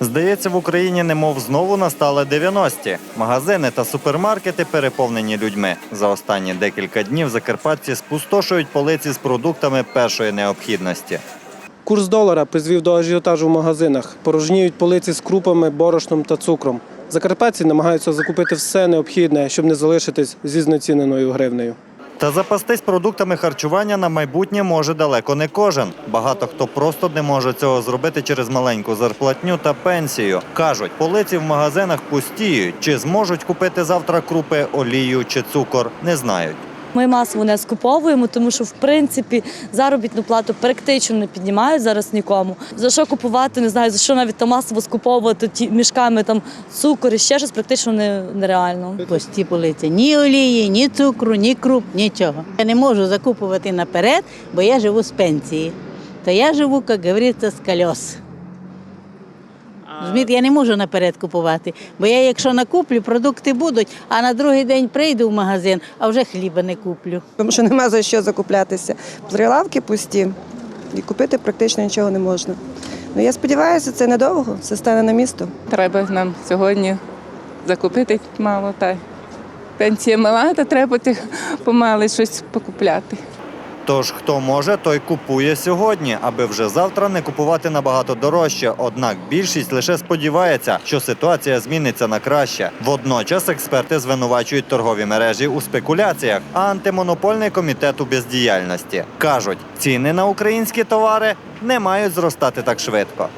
Здається, в Україні немов знову настали 90-ті. Магазини та супермаркети переповнені людьми. За останні декілька днів закарпатці спустошують полиці з продуктами першої необхідності. Курс долара призвів до ажіотажу в магазинах. Порожніють полиці з крупами, борошном та цукром. Закарпатці намагаються закупити все необхідне, щоб не залишитись зі знеціненою гривнею. Та запастись продуктами харчування на майбутнє може далеко не кожен. Багато хто просто не може цього зробити через маленьку зарплатню та пенсію. Кажуть, полиці в магазинах пустіють. Чи зможуть купити завтра крупи, олію чи цукор, не знають. Ми масово не скуповуємо, тому що в принципі заробітну плату практично не піднімають зараз нікому. За що купувати, не знаю, за що навіть там масово скуповувати ті мішками там цукор і ще щось практично не, нереально. Пусті полиці. Ні олії, ні цукру, ні круп, нічого. Я не можу закупувати наперед, бо я живу з пенсії. То я живу, як говориться, з кольос. Розумієте, я не можу наперед купувати, бо я, якщо накуплю, продукти будуть, а на другий день прийду в магазин, а вже хліба не куплю. тому що нема за що закуплятися. Прилавки пусті і купити практично нічого не можна. Ну я сподіваюся, це недовго, все стане на місто. Треба нам сьогодні закупити мало та пенсія мала, то треба помали щось покупляти. Тож хто може, той купує сьогодні, аби вже завтра не купувати набагато дорожче. Однак більшість лише сподівається, що ситуація зміниться на краще. Водночас експерти звинувачують торгові мережі у спекуляціях, а антимонопольний комітет у бездіяльності кажуть, ціни на українські товари не мають зростати так швидко.